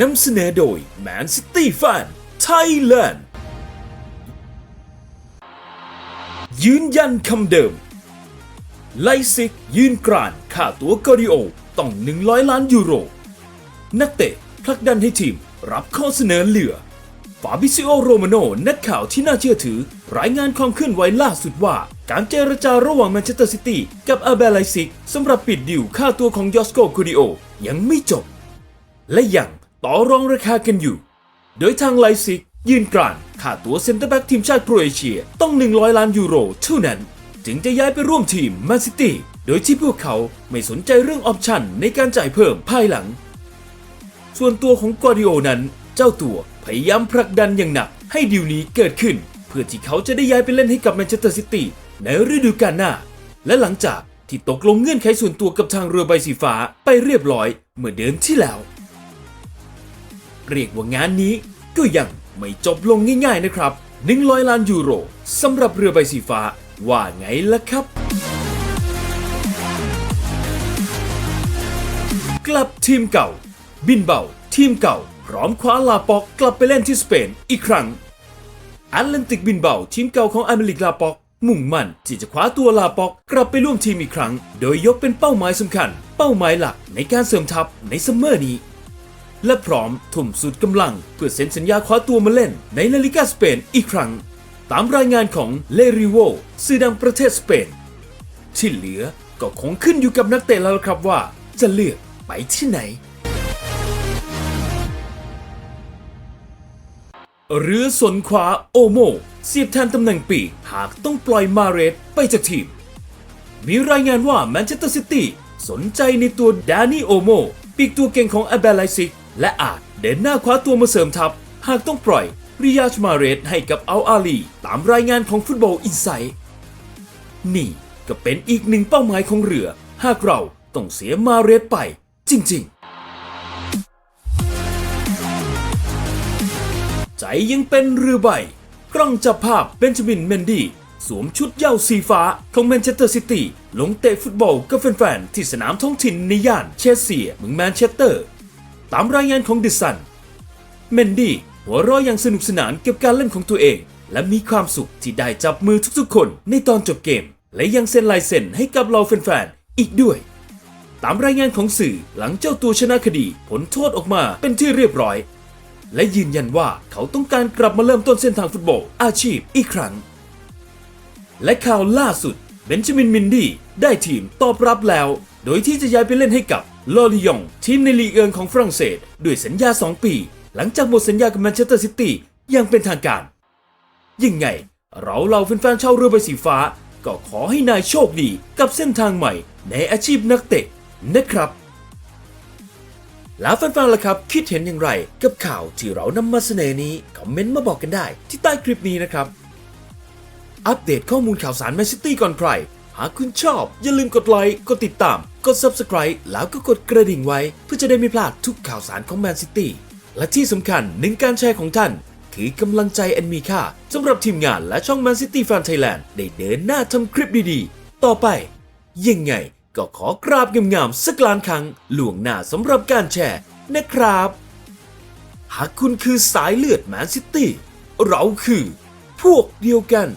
นำเสนอโดย Man City Fan Thailand ยืนยันคำเดิม ไลซิกยืนกรานค่าตัวกอริโอต้อง 100 ล้านยูโร นักเตะผลักดันให้ทีมรับข้อเสนอเหลือ ฟาบิซิโอโรมาโนนักข่าวที่น่าเชื่อถือ รายงานความเคลื่อนไหวล่าสุดว่า การเจรจาระหว่างแมนเชสเตอร์ซิตี้กับอาเบลไลซิกสำหรับปิดดิวค่าตัวของยอสโกคูดิโอยังไม่จบ และยัง ต่อรองราคากันอยู่ โดยทางไลซิกยืนกรานค่าตัวเซ็นเตอร์แบ็กทีมชาติโครเอเชียต้อง 100 ล้านยูโรเท่านั้น จึงจะย้ายไปร่วมทีมแมนซิตี้โดยที่พวกเขาไม่สนใจเรื่องออปชั่นในการจ่ายเพิ่มภายหลัง ส่วนตัวของกวาร์ดิโอนั้น เจ้าตัวพยายามผลักดันอย่างหนักให้ดีลนี้เกิดขึ้น เพื่อที่เขาจะได้ย้ายไปเล่นให้กับแมนเชสเตอร์ซิตี้ในฤดูกาลหน้า และหลังจากที่ตกลงเงื่อนไขส่วนตัวกับทางเรือใบสีฟ้าไปเรียบร้อยเมื่อเดือนที่แล้ว เรียกว่างานนี้ก็ยังไม่จบลงง่ายๆนะครับ 100 ล้านยูโรสำหรับเรือใบสีฟ้าว่าไงล่ะครับ กลับทีมเก่า บินเบา ทีมเก่า พร้อมคว้าลาปอกกลับไปเล่นที่สเปนอีกครั้งแอตแลนติกบินเบาทีมเก่าของอเมริกลาปอก มุ่งมั่นที่จะคว้าตัวลาปอกกลับไปร่วมทีมอีกครั้ง โดยยกเป็นเป้าหมายสำคัญ เป้าหมายหลักในการเสริมทัพในซัมเมอร์นี้ และพร้อมทุ่มสุดกำลัง เพื่อเซ็นสัญญาคว้าตัวมาเล่น ในลาลิกาสเปนอีกครั้ง ตามรายงานของเลริโวสื่อดังประเทศสเปน ที่เหลือก็คงขึ้นอยู่กับนักเตะแล้วครับว่า จะเลือกไปที่ไหน เรือสนขวาโอโมเสียบแทนตำแหน่งปีกหากต้องปล่อยมาเรสไปจากทีม มีรายงานว่าแมนเชสเตอร์ซิตี้สนใจในตัวดานี่โอโมปีกตัวเก่งของอาเบลไลซิก และอาจเดินหน้าคว้าตัวมาเสริมทัพ หากต้องปล่อยริยาชมาเรสให้กับอัลอาลี ตามรายงานของฟุตบอลอินไซต์นี่ก็เป็นอีกหนึ่งเป้าหมายของเรือ หากเราต้องเสียมาเรสไป จริง ๆ ใจยังเป็นเรือใบ กล้องจับภาพเบนจามินเมนดี้สวมชุดเย้าสีฟ้าของแมนเชสเตอร์ซิตี้ลงเตะฟุตบอลกับแฟน ๆ ที่สนามท้องถิ่นในย่านเชสเซียเมืองแมนเชสเตอร์ ตามรายงานของดิสันเมนดี้หัวเราะอย่างสนุกสนานกับการเล่นของตัวเอง และมีความสุขที่ได้จับมือทุกๆคนในตอนจบเกม และยังเซ็นลายเซ็นให้กับเราแฟนๆอีกด้วย ตามรายงานของสื่อหลังเจ้าตัวชนะคดีผลโทษออกมาเป็นที่เรียบร้อย และยืนยันว่าเขาต้องการกลับมาเริ่มต้นเส้นทางฟุตบอลอาชีพอีกครั้ง และข่าวล่าสุดเบนจามินมินดี้ได้ทีมตอบรับแล้ว โดยที่จะย้ายไปเล่นให้กับ ลอริยอง ทีมในลีเอิงของฝรั่งเศส ด้วยสัญญา 2 ปี หลังจากหมดสัญญากับแมนเชสเตอร์ซิตี้อย่างเป็นทางการ ยังไง เราเหล่าแฟนๆชาวเรือใบสีฟ้า ก็ขอให้นายโชคดีกับเส้นทางใหม่ในอาชีพนักเตะนะครับ แล้วแฟนๆล่ะครับ คิดเห็นอย่างไรกับข่าวที่เรานำมาเสนอนี้ คอมเมนต์มาบอกกันได้ที่ใต้คลิปนี้นะครับอัปเดตข้อมูลข่าวสารแมนซิตี้ก่อนใคร หากคุณชอบ อย่าลืมกดไลค์ กดติดตาม กด Subscribe แล้วก็กดกระดิ่งไว้ เพื่อจะได้ไม่พลาดทุกข่าวสารของแมนซิตี้และที่สำคัญหนึ่งการแชร์ของท่าน คือกำลังใจอันมีค่าสำหรับทีมงานและช่อง Man City Fan Thailand ได้เดินหน้าทำคลิปดีๆ ต่อไป ยังไงก็ขอกราบงามๆสักล้านครั้งหลวงหน้าสำหรับการแชร์นะครับ หากคุณคือสายเลือดแมนซิตี้เราคือ พวกเดียวกัน